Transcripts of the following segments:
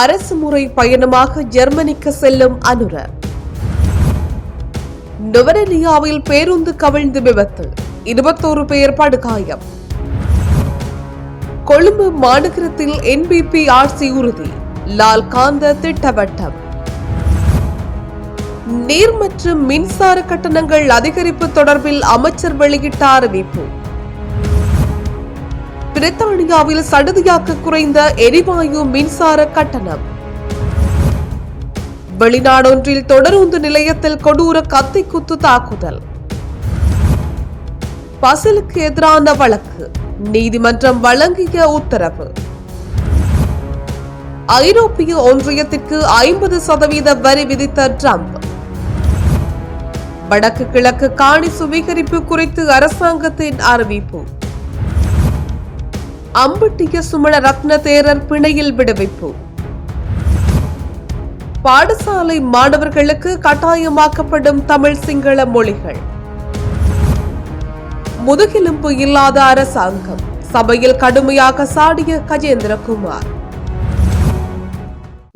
அரசு முறை பயணமாக ஜெர்மனிக்கு செல்லும் அனுர. நுவரெலியாவில் பேருந்து கவிழ்ந்து விபத்து. இருபத்தோரு பேர் படுகாயம். கொழும்பு மாநகரத்தில் என்பிபி ஆர்சி உறுதி. லால் காந்த திட்டவட்டம். நீர் மற்றும் மின்சார கட்டணங்கள் அதிகரிப்பு தொடர்பில் அமைச்சர் வெளியிட்ட அறிவிப்பு. பிரித்தானியாவில் சடுதியாக குறைந்த எரிவாயு மின்சார கட்டணம். வெளிநாடொன்றில் தொடருந்து நிலையத்தில் கொடூர கத்தி குத்து தாக்குதல். பசிலுக்கு எதிரான வழக்கு. நீதிமன்றம் வழங்கிய உத்தரவு. ஐரோப்பிய ஒன்றியத்திற்கு ஐம்பது சதவீத வரி விதித்த ட்ரம்ப். வடக்கு கிழக்கு காணி சுவீகரிப்பு குறித்து அரசாங்கத்தின் அறிவிப்பு. அம்பட்டிய சுமண ரத்ன தேரர் பிணையில் விடுவிப்பு. பாடசாலை மாணவர்களுக்கு கட்டாயமாக்கப்படும் தமிழ் சிங்கள மொழிகள். முதுகெலும்பு இல்லாத அரசாங்கம். சபையில் கடுமையாக சாடிய கஜேந்திரகுமார்.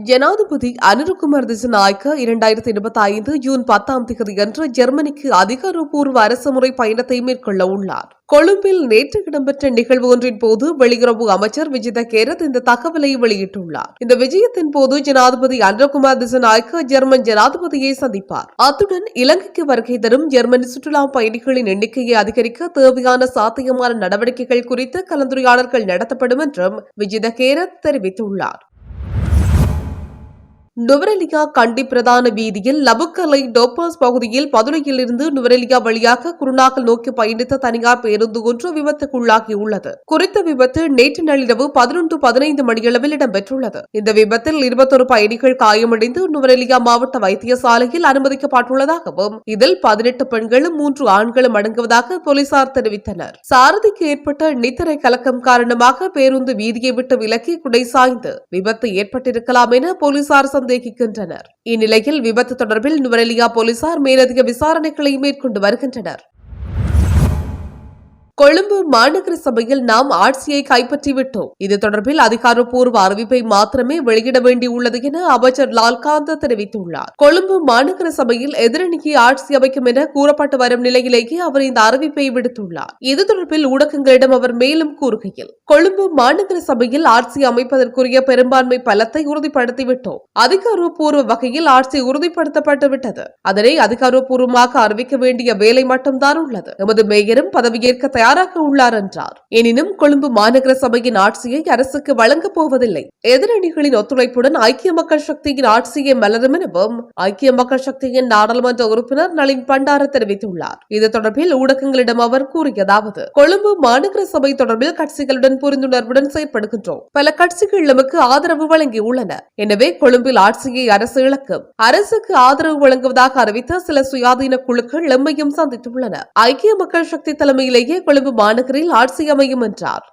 ஜனாதிபதி அனுருகுமார் திசநாயக்க இரண்டாயிரத்தி இருபத்தி ஐந்து ஜூன் பத்தாம் தேதியன்று ஜெர்மனிக்கு அதிகாரப்பூர்வ அரசுமுறை பயணத்தை மேற்கொள்ள உள்ளார். கொழும்பில் நேற்று இடம்பெற்ற நிகழ்வு ஒன்றின் போது வெளியுறவு அமைச்சர் விஜித கேரத் இந்த தகவலை வெளியிட்டுள்ளார். இந்த விஜயத்தின் போது ஜனாதிபதி அனுரகுமார் திசநாயக்க ஜெர்மன் ஜனாதிபதியை சந்திப்பார். அத்துடன் இலங்கைக்கு வருகை தரும் ஜெர்மனி சுற்றுலா பயணிகளின் எண்ணிக்கையை அதிகரிக்க தேவையான சாத்தியமான நடவடிக்கைகள் குறித்து கலந்துரையாடல்கள் நடத்தப்படும் என்றும் விஜித கேரத் தெரிவித்துள்ளார். நுவரெலியா கண்டி பிரதான வீதியில் லபுக்கலை டோப்பாஸ் பகுதியில் பதுளையிலிருந்து நுவரெலியா வழியாக குருநாகல் நோக்கி பயணித்த தனியார் பேருந்து ஒன்று விபத்துக்குள்ளாகியுள்ளது. குறித்த விபத்து நேற்று நள்ளிரவு பதினொன்று பதினைந்து மணியளவில் இடம்பெற்றுள்ளது. இந்த விபத்தில் இருபத்தொரு பயணிகள் காயமடைந்து நுவரெலியா மாவட்ட வைத்தியசாலையில் அனுமதிக்கப்பட்டுள்ளதாகவும் இதில் பதினெட்டு பெண்களும் மூன்று ஆண்களும் அடங்குவதாக போலீசார் தெரிவித்தனர். சாரதிக்கு ஏற்பட்ட நித்திரை கலக்கம் காரணமாக பேருந்து வீதியை விட்டு விலக்கி குடை சாய்ந்து விபத்து ஏற்பட்டிருக்கலாம் என போலீசார் சந்தேகிக்கின்றனர். இந்நிலையில் விபத்து தொடர்பில் நுவரெலியா போலீசார் மேலதிக விசாரணைகளை மேற்கொண்டு வருகின்றனர். கொழும்பு மாநகர சபையில் நாம் ஆட்சியை கைப்பற்றிவிட்டோம். இது தொடர்பில் அதிகாரப்பூர்வ அறிவிப்பை மாத்திரமே வெளியிட வேண்டியுள்ளது என அமைச்சர் லால்காந்த தெரிவித்துள்ளார். கொழும்பு மாநகர சபையில் எதிரணிக்கு ஆட்சி அமைக்கும் என கூறப்பட்டு வரும் நிலையிலேயே அவர் இந்த அறிவிப்பை விடுத்துள்ளார். இது தொடர்பில் ஊடகங்களிடம் அவர் மேலும் கூறுகையில் கொழும்பு மாநகர சபையில் ஆட்சி அமைப்பதற்குரிய பெரும்பான்மை பலத்தை உறுதிப்படுத்திவிட்டோம். அதிகாரப்பூர்வ வகையில் ஆட்சி உறுதிப்படுத்தப்பட்டு விட்டது. அதனை அதிகாரப்பூர்வமாக அறிவிக்க வேண்டிய வேலை மட்டும்தான் உள்ளது. எமது மேயரும் பதவியேற்க தயாராக உள்ளார் என்றார். எனினும் கொழும்பு மாநகர சபையின் ஆட்சியை அரசுக்கு வழங்கப் போவதில்லை. எதிரணிகளின் ஒத்துழைப்புடன் ஐக்கிய மக்கள் சக்தியின் ஆட்சியை மலரும் எனவும் ஐக்கிய மக்கள் சக்தியின் நாடாளுமன்ற உறுப்பினர் நளின் பண்டார தெரிவித்துள்ளார். இது தொடர்பில் ஊடகங்களிடம் அவர் கூறியதாவது கொழும்பு மாநகர சபை தொடர்பில் கட்சிகளுடன் புரிந்துணர்வுடன் செயற்படுகின்றோம். பல கட்சிகள் நமக்கு ஆதரவு வழங்கியுள்ளன. எனவே கொழும்பில் ஆட்சியை அரசு இழக்கும் அரசுக்கு ஆதரவு வழங்குவதாக அறிவித்த சில சுயாதீன குழுக்கள் எம்மையும் சந்தித்துள்ளன. ஐக்கிய மக்கள் சக்தி தலைமையிலேயே கொழும்பு மாநகரில் ஆட்சி அமையும் என்றார்.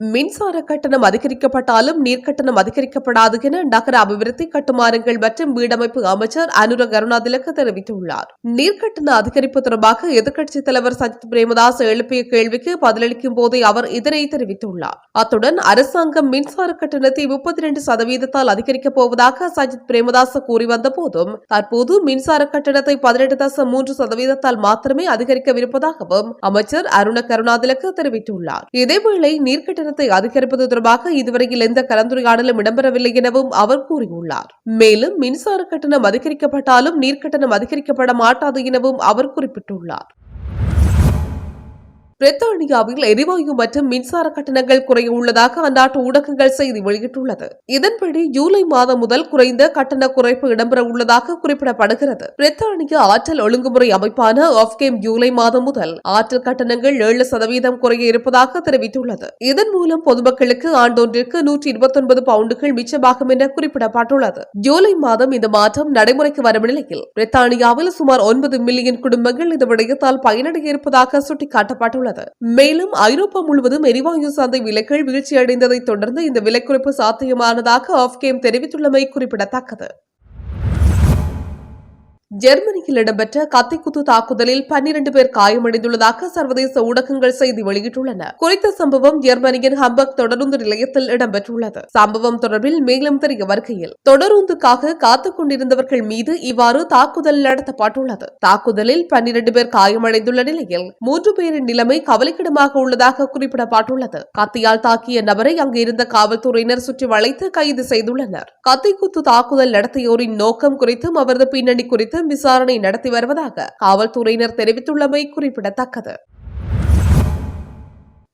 மின்சார கட்டணம் அதிகரிக்கப்பட்டாலும் நீர் கட்டணம் அதிகரிக்கப்படாது என நகர அபிவிருத்தி கட்டுமானங்கள் மற்றும் வீடமைப்பு அமைச்சர் அனுர கருணாதிலக்க தெரிவித்துள்ளார். நீர்க்கட்டண அதிகரிப்பு தொடர்பாக எதிர்க்கட்சித் தலைவர் சஜித் பிரேமதாஸ் எழுப்பிய கேள்விக்கு பதிலளிக்கும் போதே அவர் இதனை தெரிவித்துள்ளார். அத்துடன் அரசாங்கம் மின்சார கட்டணத்தை முப்பத்தி இரண்டு சதவீதத்தால் அதிகரிக்கப் போவதாக சஜித் பிரேமதாஸ் கூறி வந்த போதும் தற்போது மின்சார கட்டணத்தை பதினெட்டு தசம் மூன்று சதவீதத்தால் மாத்திரமே அதிகரிக்கவிருப்பதாகவும் அமைச்சர் அருண கருணாதிலக்க தெரிவித்துள்ளார். இதேவேளை நீர்க்கட்டண கட்டணத்தை அதிகரிப்பது தொடர்பாக இதுவரையில் எந்த கலந்துரையாடலும் இடம்பெறவில்லை எனவும் அவர் கூறியுள்ளார். மேலும் மின்சார கட்டணம் அதிகரிக்கப்பட்டாலும் நீர்க்கட்டணம் அதிகரிக்கப்பட மாட்டாது எனவும் அவர் குறிப்பிட்டுள்ளார். பிரித்தானியாவில் எரிவாயு மற்றும் மின்சார கட்டணங்கள் குறைய உள்ளதாக அந்நாட்டு ஊடகங்கள் செய்தி வெளியிட்டுள்ளது. இதன்படி ஜூலை மாதம் முதல் குறைந்த கட்டண குறைப்பு இடம்பெற உள்ளதாக குறிப்பிடப்படுகிறது. பிரித்தானிய ஆற்றல் ஒழுங்குமுறை அமைப்பான ஆப்கேம் ஜூலை மாதம் முதல் ஆற்றல் கட்டணங்கள் ஏழு சதவீதம் குறைய இருப்பதாக தெரிவித்துள்ளது. இதன் மூலம் பொதுமக்களுக்கு ஆண்டொன்றிற்கு நூற்றி இருபத்தி ஒன்பது பவுண்டுகள் மிச்சமாகும் என குறிப்பிடப்பட்டுள்ளது. ஜூலை மாதம் இந்த மாற்றம் நடைமுறைக்கு வரும் நிலையில் பிரித்தானியாவில் சுமார் ஒன்பது மில்லியன் குடும்பங்கள் இந்த விடயத்தால் பயனடைய இருப்பதாக சுட்டிக்காட்டப்பட்டுள்ளது. மேலும் ஐரோப்பா முழுவதும் எரிவாயு சந்தை விலைகள் வீழ்ச்சியடைந்ததைத் தொடர்ந்து இந்த விலை குறைப்பு சாத்தியமானதாக ஆப்கேம் தெரிவித்துள்ளமை குறிப்பிடத்தக்கது. ஜெர்மனியில் இடம்பெற்ற கத்திக்குத்து தாக்குதலில் பன்னிரண்டு பேர் காயமடைந்துள்ளதாக சர்வதேச ஊடகங்கள் செய்தி வெளியிட்டுள்ளன. குறித்த சம்பவம் ஜெர்மனியின் ஹம்பக் தொடருந்து நிலையத்தில் இடம்பெற்றுள்ளது. சம்பவம் தொடர்பில் மேலும் தெரிய வருகையில் தொடருந்துக்காக காத்துக் கொண்டிருந்தவர்கள் மீது இவ்வாறு தாக்குதல் நடத்தப்பட்டுள்ளது. தாக்குதலில் பன்னிரண்டு பேர் காயமடைந்துள்ள நிலையில் மூன்று பேரின் நிலைமை கவலைக்கிடமாக உள்ளதாக குறிப்பிடப்பட்டுள்ளது. கத்தியால் தாக்கிய நபரை அங்கு இருந்த காவல்துறையினர் சுற்றி வளைத்து கைது செய்துள்ளனர். கத்திக்குத்து தாக்குதல் நடத்தியோரின் நோக்கம் குறித்தும் அவரது பின்னணி குறித்து விசாரணை நடத்தி வருவதாக காவல்துறையினர் தெரிவித்துள்ளமை குறிப்பிடத்தக்கது.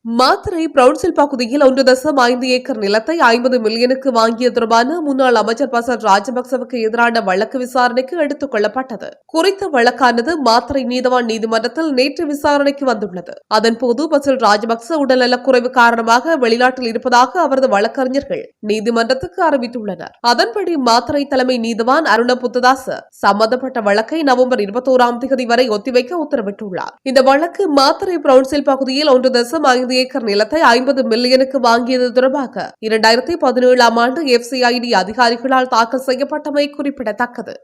மாத்தறை பிரவுன்சில் பகுதியில் ஒன்று தசம் ஐந்து ஏக்கர் நிலத்தை ஐம்பது மில்லியனுக்கு வாங்கிய தொடர்பான முன்னாள் அமைச்சர் பசர் ராஜபக்சவுக்கு எதிரான வழக்கு விசாரணைக்கு எடுத்துக் கொள்ளப்பட்டது. குறித்த வழக்கானது மாத்திரை நீதவான் நீதிமன்றத்தில் நேற்று விசாரணைக்கு வந்துள்ளது. அதன்போது பசல் ராஜபக்ச உடல்நலக்குறைவு காரணமாக வெளிநாட்டில் இருப்பதாக அவரது வழக்கறிஞர்கள் நீதிமன்றத்துக்கு அறிவித்துள்ளனர். அதன்படி மாத்திரை தலைமை நீதிவான் அருண புத்ததாச சம்பந்தப்பட்ட வழக்கை நவம்பர் இருபத்தோராம் தேதி வரை ஒத்திவைக்க உத்தரவிட்டுள்ளார். இந்த வழக்கு மாத்திரை பிரவுன்சில் பகுதியில் ஒன்று தசம் ஐந்து ஏக்கர் நிலத்தை ஐம்பது மில்லியனுக்கு வாங்கியது தொடர்பாக இரண்டாயிரத்தி பதினேழாம் ஆண்டு எஃப்சிஐடி அதிகாரிகளால் தாக்கல் செய்யப்பட்டமை குறிப்பிடத்தக்கது.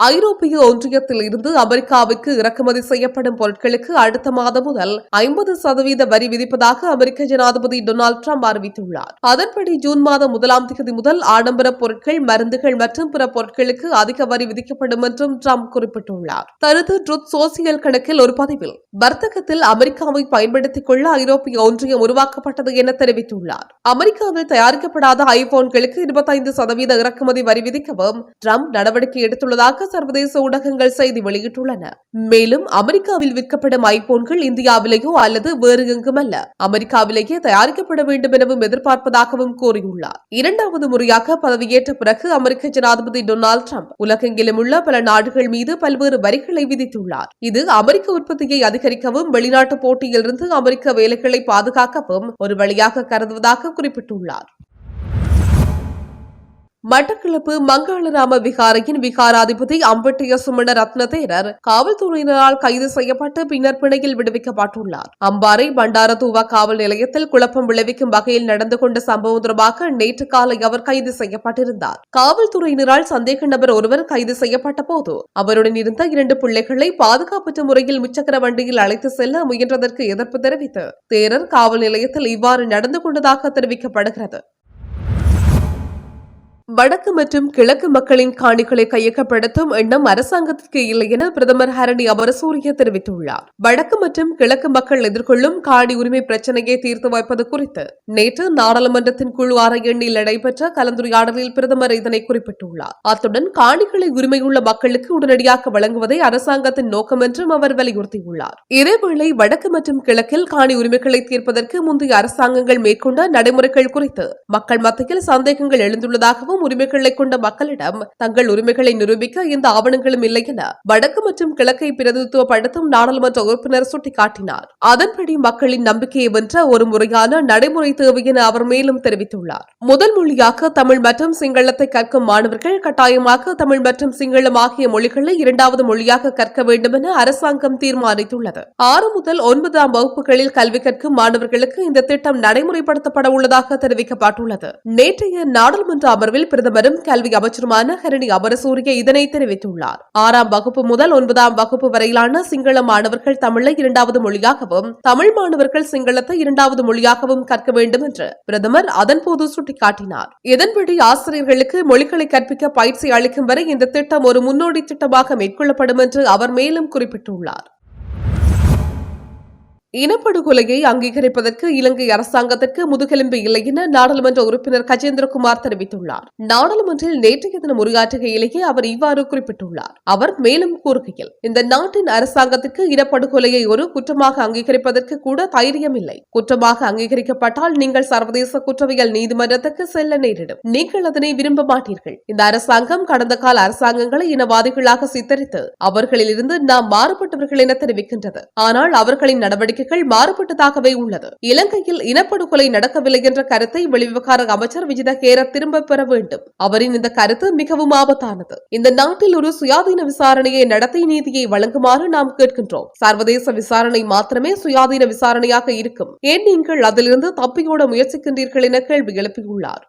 ஐரோப்பிய ஒன்றியத்தில் இருந்து அமெரிக்காவுக்கு இறக்குமதி செய்யப்படும் பொருட்களுக்கு அடுத்த மாதம் முதல் ஐம்பது சதவீத வரி விதிப்பதாக அமெரிக்க ஜனாதிபதி டொனால்டு ட்ரம்ப் அறிவித்துள்ளார். அதன்படி ஜூன் மாதம் முதலாம் தேதி முதல் ஆடம்பர பொருட்கள் மருந்துகள் மற்றும் பிற பொருட்களுக்கு அதிக வரி விதிக்கப்படும் என்றும் ட்ரம்ப் குறிப்பிட்டுள்ளார். தனது ட்ருத் சோசியல் கணக்கில் ஒரு பதிவில் வர்த்தகத்தில் அமெரிக்காவை பயன்படுத்திக் கொள்ள ஐரோப்பிய ஒன்றியம் உருவாக்கப்பட்டது என தெரிவித்துள்ளார். அமெரிக்காவில் தயாரிக்கப்படாத ஐபோன்களுக்கு இருபத்தைந்து சதவீத இறக்குமதி வரி விதிக்கவும் ட்ரம்ப் நடவடிக்கை எடுத்துள்ளதாக சர்வதேச ஊடகங்கள் செய்தி வெளியிட்டுள்ளன. மேலும் அமெரிக்காவில் விற்கப்படும் ஐபோன்கள் இந்தியாவிலேயோ அல்லது வேறு எங்கும் அல்ல அமெரிக்காவிலேயே தயாரிக்கப்பட வேண்டும் எனவும் எதிர்பார்ப்பதாகவும் கூறியுள்ளார். இரண்டாவது முறையாக பதவியேற்ற பிறகு அமெரிக்க ஜனாதிபதி டொனால்டு ட்ரம்ப் உலகெங்கிலும் உள்ள பல நாடுகள் மீது பல்வேறு வரிகளை விதித்துள்ளார். இது அமெரிக்க உற்பத்தியை அதிகரிக்கவும் வெளிநாட்டு போட்டியிலிருந்து அமெரிக்க வேலைகளை பாதுகாக்கவும் ஒரு வழியாக கருதுவதாக குறிப்பிட்டுள்ளார். மட்டக்களப்பு மங்களராம விகாரையின் விகாராதிபதி அம்பட்டிய சுமண ரத்ன தேரர் காவல்துறையினரால் கைது செய்யப்பட்டு பின்னர் பிணையில் விடுவிக்கப்பட்டுள்ளார். அம்பாறை பண்டாரதூவா காவல் நிலையத்தில் குழப்பம் விளைவிக்கும் வகையில் நடந்து கொண்ட சம்பவம் தொடர்பாக நேற்று காலை அவர் கைது செய்யப்பட்டிருந்தார். காவல்துறையினரால் சந்தேக நபர் ஒருவர் கைது செய்யப்பட்ட போது அவருடன் இருந்த இரண்டு பிள்ளைகளை பாதுகாப்பற்ற முறையில் முச்சக்கர வண்டியில் அழைத்து செல்ல முயன்றதற்கு எதிர்ப்பு தெரிவித்து தேரர் காவல் நிலையத்தில் இவ்வாறு நடந்து கொண்டதாக தெரிவிக்கப்படுகிறது. வடக்கு மற்றும் கிழக்கு மக்களின் காணிகளை கையகப்படுத்தும் எண்ணம் அரசாங்கத்திற்கு இல்லை என பிரதமர் ஹரணி அமரசூரிய தெரிவித்துள்ளார். வடக்கு மற்றும் கிழக்கு மக்கள் எதிர்கொள்ளும் காணி உரிமை பிரச்சனையை தீர்த்து வைப்பது குறித்து நேற்று நாடாளுமன்றத்தின் குழு எண்ணில் நடைபெற்ற கலந்துரையாடலில் பிரதமர் இதனை குறிப்பிட்டுள்ளார். அத்துடன் காணிகளை உரிமையுள்ள மக்களுக்கு உடனடியாக வழங்குவதை அரசாங்கத்தின் நோக்கம் என்றும் அவர் வலியுறுத்தியுள்ளார். இதேவேளை வடக்கு மற்றும் கிழக்கில் காணி உரிமைகளை தீர்ப்பதற்கு முந்தைய அரசாங்கங்கள் மேற்கொண்ட நடைமுறைகள் குறித்து மக்கள் மத்தியில் சந்தேகங்கள் எழுந்துள்ளதாகவும் உரிமைகளை கொண்ட மக்களிடம் தங்கள் உரிமைகளை நிரூபிக்க இந்த ஆவணங்களும் இல்லை என வடக்கு மற்றும் கிழக்கை பிரதிநிதித்துவப்படுத்தும் நாடாளுமன்ற உறுப்பினர் சுட்டிக்காட்டினார். அதன்படி மக்களின் நம்பிக்கையை வென்ற ஒரு முறையான நடைமுறை தேவை என அவர் மேலும் தெரிவித்துள்ளார். முதல் மொழியாக தமிழ் மற்றும் சிங்களத்தை கற்கும் மாணவர்கள் கட்டாயமாக தமிழ் மற்றும் சிங்களம் ஆகிய மொழிகளை இரண்டாவது மொழியாக கற்க வேண்டும் என அரசாங்கம் தீர்மானித்துள்ளது. ஆறு முதல் ஒன்பதாம் வகுப்புகளில் கல்வி கற்கும் மாணவர்களுக்கு இந்த திட்டம் நடைமுறைப்படுத்தப்பட உள்ளதாக தெரிவிக்கப்பட்டுள்ளது. நேற்றைய நாடாளுமன்ற அமர்வில் பிரதமரும் கல்வி அமைச்சருமான ஹரணி அமரசூரிய இதனை தெரிவித்துள்ளார். ஆறாம் வகுப்பு முதல் ஒன்பதாம் வகுப்பு வரையிலான சிங்கள மாணவர்கள் தமிழை இரண்டாவது மொழியாகவும் தமிழ் மாணவர்கள் சிங்களத்தை இரண்டாவது மொழியாகவும் கற்க வேண்டும் என்று பிரதமர் அதன்போது சுட்டிக்காட்டினார். இதன்படி ஆசிரியர்களுக்கு மொழிகளை கற்பிக்க பயிற்சி அளிக்கும் வரை இந்த திட்டம் ஒரு முன்னோடி திட்டமாக மேற்கொள்ளப்படும் என்று அவர் மேலும் குறிப்பிட்டுள்ளார். இனப்படுகொலையை அங்கீகரிப்பதற்கு இலங்கை அரசாங்கத்திற்கு முதுகெலும்பு இல்லை என நாடாளுமன்ற உறுப்பினர் கஜேந்திரகுமார் தெரிவித்துள்ளார். நாடாளுமன்றில் நேற்றைய தினம் உரையாற்றுகையிலேயே அவர் இவ்வாறு குறிப்பிட்டுள்ளார். அவர் மேலும் கூறுகையில் இந்த நாட்டின் அரசாங்கத்திற்கு இனப்படுகொலையை ஒரு குற்றமாக அங்கீகரிப்பதற்கு கூட தைரியம் இல்லை குற்றமாக அங்கீகரிக்கப்பட்டால் நீங்கள் சர்வதேச குற்றவியல் நீதிமன்றத்துக்கு செல்ல நேரிடும். நீங்கள் அதனை விரும்ப மாட்டீர்கள். இந்த அரசாங்கம் கடந்த கால அரசாங்கங்களை இனவாதிகளாக சித்தரித்து அவர்களிலிருந்து நாம் மாறுபட்டவர்கள் என தெரிவிக்கின்றது. ஆனால் அவர்களின் நடவடிக்கை நடவடிக்கைகள் மாறுபட்டதாகவே உள்ளது. இலங்கையில் இனப்படுகொலை நடக்கவில்லை என்ற கருத்தை வெளிவிவகார அமைச்சர் விஜித கேர திரும்ப பெற வேண்டும். அவரின் இந்த கருத்து மிகவும் ஆபத்தானது. இந்த நாட்டில் ஒரு சுயாதீன விசாரணையை நடத்தி நீதியை வழங்குமாறு நாம் கேட்கின்றோம். சர்வதேச விசாரணை மாத்திரமே சுயாதீன விசாரணையாக இருக்கும். ஏன் நீங்கள் அதிலிருந்து தப்பியோட முயற்சிக்கின்றீர்கள் என கேள்வி எழுப்பியுள்ளார்.